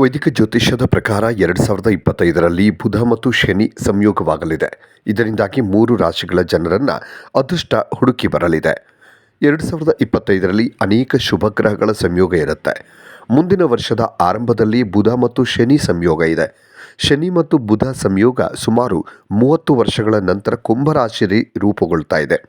ವೈದಿಕ ಜ್ಯೋತಿಷ್ಯದ ಪ್ರಕಾರ ಎರಡು ಸಾವಿರದ ಇಪ್ಪತ್ತೈದರಲ್ಲಿ ಬುಧ ಮತ್ತು ಶನಿ ಸಂಯೋಗವಾಗಲಿದೆ. ಇದರಿಂದಾಗಿ ಮೂರು ರಾಶಿಗಳ ಜನರನ್ನು ಅದೃಷ್ಟ ಹುಡುಕಿ ಬರಲಿದೆ. ಎರಡು ಸಾವಿರದ ಇಪ್ಪತ್ತೈದರಲ್ಲಿ ಅನೇಕ ಶುಭ ಗ್ರಹಗಳ ಸಂಯೋಗ ಇರುತ್ತೆ. ಮುಂದಿನ ವರ್ಷದ ಆರಂಭದಲ್ಲಿ ಬುಧ ಮತ್ತು ಶನಿ ಸಂಯೋಗ ಇದೆ. ಶನಿ ಮತ್ತು ಬುಧ ಸಂಯೋಗ ಸುಮಾರು ಮೂವತ್ತು ವರ್ಷಗಳ ನಂತರ ಕುಂಭರಾಶಿಯಲ್ಲಿ ರೂಪುಗೊಳ್ತಾ ಇದೆ.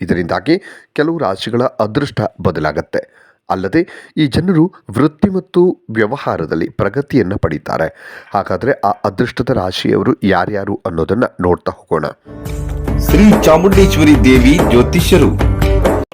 ಇದರಿಂದಾಗಿ ಕೆಲವು ರಾಶಿಗಳ ಅದೃಷ್ಟ ಬದಲಾಗತ್ತೆ. ಅಲ್ಲದೆ ಈ ಜನರು ವೃತ್ತಿ ಮತ್ತು ವ್ಯವಹಾರದಲ್ಲಿ ಪ್ರಗತಿಯನ್ನು ಪಡೀತಾರೆ. ಹಾಗಾದರೆ ಆ ಅದೃಷ್ಟದ ರಾಶಿಯವರು ಯಾರ್ಯಾರು ಅನ್ನೋದನ್ನು ನೋಡ್ತಾ ಹೋಗೋಣ. ಶ್ರೀ ಚಾಮುಂಡೇಶ್ವರಿ ದೇವಿ ಜ್ಯೋತಿಷ್ಯರು.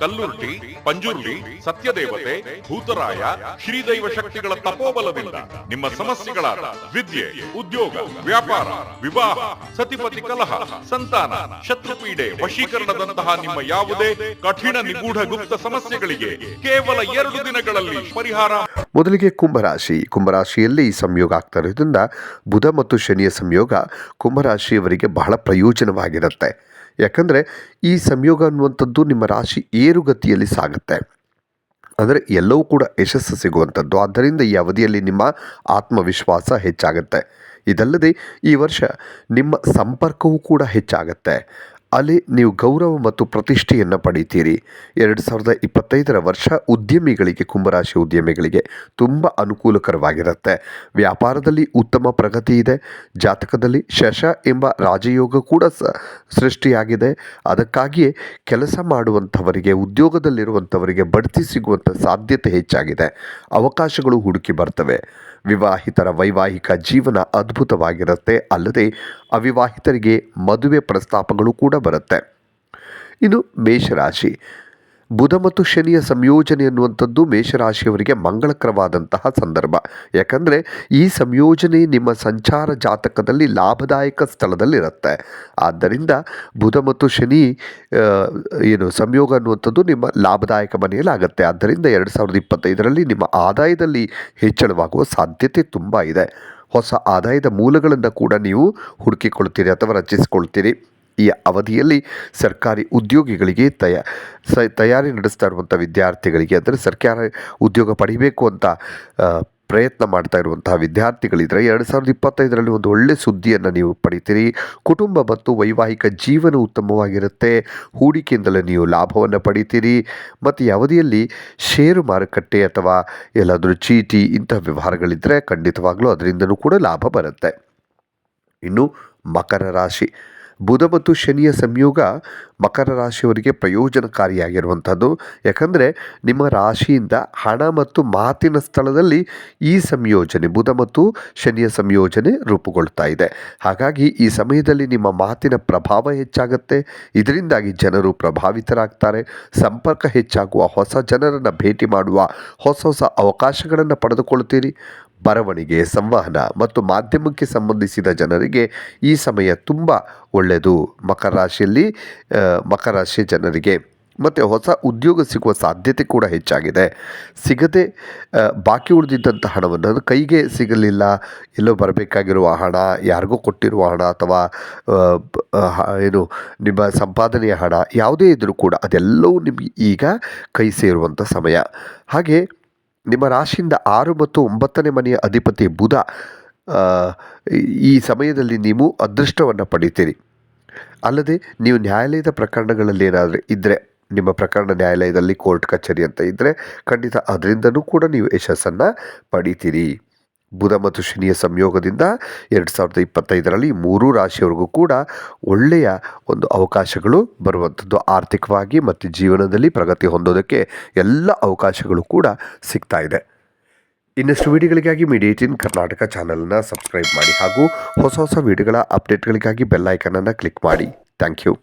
ಕಲ್ಲುರ್ಟಿ ಪಂಜುರ್ಲಿ ಸತ್ಯದೇವತೆ, ಭೂತರಾಯ, ಶ್ರೀದೈವ ಶಕ್ತಿಗಳ ತಪೋಬಲದಿಂದ ನಿಮ್ಮ ಸಮಸ್ಯೆಗಳಾದ ವಿದ್ಯೆ, ಉದ್ಯೋಗ, ವ್ಯಾಪಾರ, ವಿವಾಹ, ಸತಿಪತಿ ಕಲಹ, ಸಂತಾನ, ಶತ್ರುಪೀಡೆ ವಶೀಕರಣದಂತಹ ನಿಮ್ಮ ಯಾವುದೇ ಕಠಿಣ ನಿಗೂಢ ಗುಪ್ತ ಸಮಸ್ಯೆಗಳಿಗೆ ಕೇವಲ ಎರಡು ದಿನಗಳಲ್ಲಿ ಪರಿಹಾರ. ಮೊದಲಿಗೆ ಕುಂಭರಾಶಿ. ಕುಂಭರಾಶಿಯಲ್ಲಿ ಸಂಯೋಗ ಆಗ್ತಾ ಇರೋದ್ರಿಂದ ಬುಧ ಮತ್ತು ಶನಿಯ ಸಂಯೋಗ ಕುಂಭರಾಶಿಯವರಿಗೆ ಬಹಳ ಪ್ರಯೋಜನವಾಗಿರುತ್ತೆ. ಯಾಕಂದರೆ ಈ ಸಂಯೋಗ ಅನ್ನುವಂಥದ್ದು ನಿಮ್ಮ ರಾಶಿ ಏರುಗತಿಯಲ್ಲಿ ಸಾಗುತ್ತೆ. ಅಂದರೆ ಎಲ್ಲವೂ ಕೂಡ ಯಶಸ್ಸು ಸಿಗುವಂಥದ್ದು. ಆದ್ದರಿಂದ ಈ ಅವಧಿಯಲ್ಲಿ ನಿಮ್ಮ ಆತ್ಮವಿಶ್ವಾಸ ಹೆಚ್ಚಾಗುತ್ತೆ. ಇದಲ್ಲದೆ ಈ ವರ್ಷ ನಿಮ್ಮ ಸಂಪರ್ಕವೂ ಕೂಡ ಹೆಚ್ಚಾಗುತ್ತೆ. ಅಲ್ಲಿ ನೀವು ಗೌರವ ಮತ್ತು ಪ್ರತಿಷ್ಠೆಯನ್ನು ಪಡಿತೀರಿ. ಎರಡು ಸಾವಿರದ ಇಪ್ಪತ್ತೈದರ ವರ್ಷ ಉದ್ಯಮಿಗಳಿಗೆ, ಕುಂಭರಾಶಿ ಉದ್ಯಮಿಗಳಿಗೆ ತುಂಬ ಅನುಕೂಲಕರವಾಗಿರುತ್ತೆ. ವ್ಯಾಪಾರದಲ್ಲಿ ಉತ್ತಮ ಪ್ರಗತಿ ಇದೆ. ಜಾತಕದಲ್ಲಿ ಶಶ ಎಂಬ ರಾಜಯೋಗ ಕೂಡ ಸೃಷ್ಟಿಯಾಗಿದೆ. ಅದಕ್ಕಾಗಿಯೇ ಕೆಲಸ ಮಾಡುವಂಥವರಿಗೆ, ಉದ್ಯೋಗದಲ್ಲಿರುವಂಥವರಿಗೆ ಬಡ್ತಿ ಸಿಗುವಂಥ ಸಾಧ್ಯತೆ ಹೆಚ್ಚಾಗಿದೆ. ಅವಕಾಶಗಳು ಹುಡುಕಿ ಬರ್ತವೆ. ವಿವಾಹಿತರ ವೈವಾಹಿಕ ಜೀವನ ಅದ್ಭುತವಾಗಿರುತ್ತೆ. ಅಲ್ಲದೆ ಅವಿವಾಹಿತರಿಗೆ ಮದುವೆ ಪ್ರಸ್ತಾಪಗಳು ಕೂಡ ಬರುತ್ತೆ. ಇನ್ನು ಮೇಷರಾಶಿ. ಬುಧ ಮತ್ತು ಶನಿಯ ಸಂಯೋಜನೆ ಅನ್ನುವಂಥದ್ದು ಮೇಷರಾಶಿಯವರಿಗೆ ಮಂಗಳಕರವಾದಂತಹ ಸಂದರ್ಭ. ಯಾಕಂದರೆ ಈ ಸಂಯೋಜನೆ ನಿಮ್ಮ ಸಂಚಾರ ಜಾತಕದಲ್ಲಿ ಲಾಭದಾಯಕ ಸ್ಥಳದಲ್ಲಿರುತ್ತೆ. ಆದ್ದರಿಂದ ಬುಧ ಮತ್ತು ಶನಿ ಏನು ಸಂಯೋಗ ಅನ್ನುವಂಥದ್ದು ನಿಮ್ಮ ಲಾಭದಾಯಕ ಮನೆಯಲ್ಲಿ ಆಗುತ್ತೆ ಆದ್ದರಿಂದ ಎರಡು ಸಾವಿರದ ಇಪ್ಪತ್ತೈದರಲ್ಲಿ ನಿಮ್ಮ ಆದಾಯದಲ್ಲಿ ಹೆಚ್ಚಳವಾಗುವ ಸಾಧ್ಯತೆ ತುಂಬ ಇದೆ. ಹೊಸ ಆದಾಯದ ಮೂಲಗಳನ್ನು ಕೂಡ ನೀವು ಹುಡುಕಿಕೊಳ್ತೀರಿ ಅಥವಾ ರಚಿಸಿಕೊಳ್ತೀರಿ ಈ ಅವಧಿಯಲ್ಲಿ ಸರ್ಕಾರಿ ಉದ್ಯೋಗಿಗಳಿಗೆ ತಯ ತಯಾರಿ ನಡೆಸ್ತಾ ಇರುವಂಥ ವಿದ್ಯಾರ್ಥಿಗಳಿಗೆ ಅಂದರೆ ಸರ್ಕಾರ ಉದ್ಯೋಗ ಪಡಿಬೇಕು ಅಂತ ಪ್ರಯತ್ನ ಮಾಡ್ತಾ ಇರುವಂತಹ ವಿದ್ಯಾರ್ಥಿಗಳಿದ್ರೆ ಎರಡು ಸಾವಿರದ ಇಪ್ಪತ್ತೈದರಲ್ಲಿ ಒಂದು ಒಳ್ಳೆಯ ಸುದ್ದಿಯನ್ನು ನೀವು ಪಡಿತೀರಿ. ಕುಟುಂಬ ಮತ್ತು ವೈವಾಹಿಕ ಜೀವನ ಉತ್ತಮವಾಗಿರುತ್ತೆ. ಹೂಡಿಕೆಯಿಂದಲೇ ನೀವು ಲಾಭವನ್ನು ಪಡಿತೀರಿ. ಮತ್ತು ಅವಧಿಯಲ್ಲಿ ಷೇರು ಮಾರುಕಟ್ಟೆ ಅಥವಾ ಎಲ್ಲಾದರೂ ಚೀಟಿ ಇಂಥ ವ್ಯವಹಾರಗಳಿದ್ದರೆ ಖಂಡಿತವಾಗಲೂ ಅದರಿಂದನೂ ಕೂಡ ಲಾಭ ಬರುತ್ತೆ. ಇನ್ನು ಮಕರ ರಾಶಿ. ಬುಧ ಮತ್ತು ಶನಿಯ ಸಂಯೋಗ ಮಕರ ರಾಶಿಯವರಿಗೆ ಪ್ರಯೋಜನಕಾರಿಯಾಗಿರುವಂಥದ್ದು. ಯಾಕಂದರೆ ನಿಮ್ಮ ರಾಶಿಯಿಂದ ಹಣ ಮತ್ತು ಮಾತಿನ ಸ್ಥಳದಲ್ಲಿ ಈ ಸಂಯೋಜನೆ, ಬುಧ ಮತ್ತು ಶನಿಯ ಸಂಯೋಜನೆ ರೂಪುಗೊಳ್ತಾ ಇದೆ. ಹಾಗಾಗಿ ಈ ಸಮಯದಲ್ಲಿ ನಿಮ್ಮ ಮಾತಿನ ಪ್ರಭಾವ ಹೆಚ್ಚಾಗುತ್ತೆ. ಇದರಿಂದಾಗಿ ಜನರು ಪ್ರಭಾವಿತರಾಗ್ತಾರೆ. ಸಂಪರ್ಕ ಹೆಚ್ಚಾಗುವ ಹೊಸ ಜನರನ್ನು ಭೇಟಿ ಮಾಡುವ ಹೊಸ ಹೊಸ ಅವಕಾಶಗಳನ್ನು ಪಡೆದುಕೊಳ್ತೀರಿ. ಬರವಣಿಗೆ, ಸಂವಹನ ಮತ್ತು ಮಾಧ್ಯಮಕ್ಕೆ ಸಂಬಂಧಿಸಿದ ಜನರಿಗೆ ಈ ಸಮಯ ತುಂಬ ಒಳ್ಳೆಯದು. ಮಕರ ರಾಶಿಯಲ್ಲಿ ಮಕರ ರಾಶಿ ಜನರಿಗೆ ಮತ್ತು ಹೊಸ ಉದ್ಯೋಗ ಸಿಗುವ ಸಾಧ್ಯತೆ ಕೂಡ ಹೆಚ್ಚಾಗಿದೆ. ಸಿಗದೆ ಬಾಕಿ ಉಳಿದಿದ್ದಂಥ ಹಣವನ್ನು ಕೈಗೆ ಸಿಗಲಿಲ್ಲ. ಎಲ್ಲೋ ಬರಬೇಕಾಗಿರುವ ಹಣ, ಯಾರಿಗೋ ಕೊಟ್ಟಿರುವ ಹಣ ಅಥವಾ ಏನು, ನಿಮ್ಮ ಸಂಪಾದನೆಯ ಹಣ ಯಾವುದೇ ಇದ್ದರೂ ಕೂಡ ಅದೆಲ್ಲವೂ ನಿಮಗೆ ಈಗ ಕೈ ಸೇರುವಂಥ ಸಮಯ. ಹಾಗೆ ನಿಮ್ಮ ರಾಶಿಯಿಂದ ಆರು ಮತ್ತು ಒಂಬತ್ತನೇ ಮನೆಯ ಅಧಿಪತಿ ಬುಧ ಈ ಸಮಯದಲ್ಲಿ ನೀವು ಅದೃಷ್ಟವನ್ನು ಪಡಿತೀರಿ. ಅಲ್ಲದೆ ನೀವು ನ್ಯಾಯಾಲಯದ ಪ್ರಕರಣಗಳಲ್ಲಿ ಏನಾದರೂ ಇದ್ದರೆ ನಿಮ್ಮ ಪ್ರಕರಣ ನ್ಯಾಯಾಲಯದಲ್ಲಿ ಕೋರ್ಟ್ ಕಚೇರಿ ಅಂತ ಇದ್ದರೆ ಖಂಡಿತ ಅದರಿಂದನೂ ಕೂಡ ನೀವು ಯಶಸ್ಸನ್ನು ಪಡಿತೀರಿ. ಬುಧ ಮತ್ತು ಶನಿಯ ಸಂಯೋಗದಿಂದ ಎರಡು ಸಾವಿರದ ಇಪ್ಪತ್ತೈದರಲ್ಲಿ ಮೂರೂ ರಾಶಿಯವರೆಗೂ ಕೂಡ ಒಳ್ಳೆಯ ಒಂದು ಅವಕಾಶಗಳು ಬರುವಂಥದ್ದು. ಆರ್ಥಿಕವಾಗಿ ಮತ್ತು ಜೀವನದಲ್ಲಿ ಪ್ರಗತಿ ಹೊಂದೋದಕ್ಕೆ ಎಲ್ಲ ಅವಕಾಶಗಳು ಕೂಡ ಸಿಗ್ತಾ ಇದೆ. ಇನ್ನಷ್ಟು ವಿಡಿಯೋಗಳಿಗಾಗಿ ಮೀಡಿಯೇಟಿನ್ ಕರ್ನಾಟಕ ಚಾನಲನ್ನು ಸಬ್ಸ್ಕ್ರೈಬ್ ಮಾಡಿ ಹಾಗೂ ಹೊಸ ಹೊಸ ವಿಡಿಯೋಗಳ ಅಪ್ಡೇಟ್ಗಳಿಗಾಗಿ ಬೆಲ್ ಐಕನನ್ನು ಕ್ಲಿಕ್ ಮಾಡಿ. Thank you.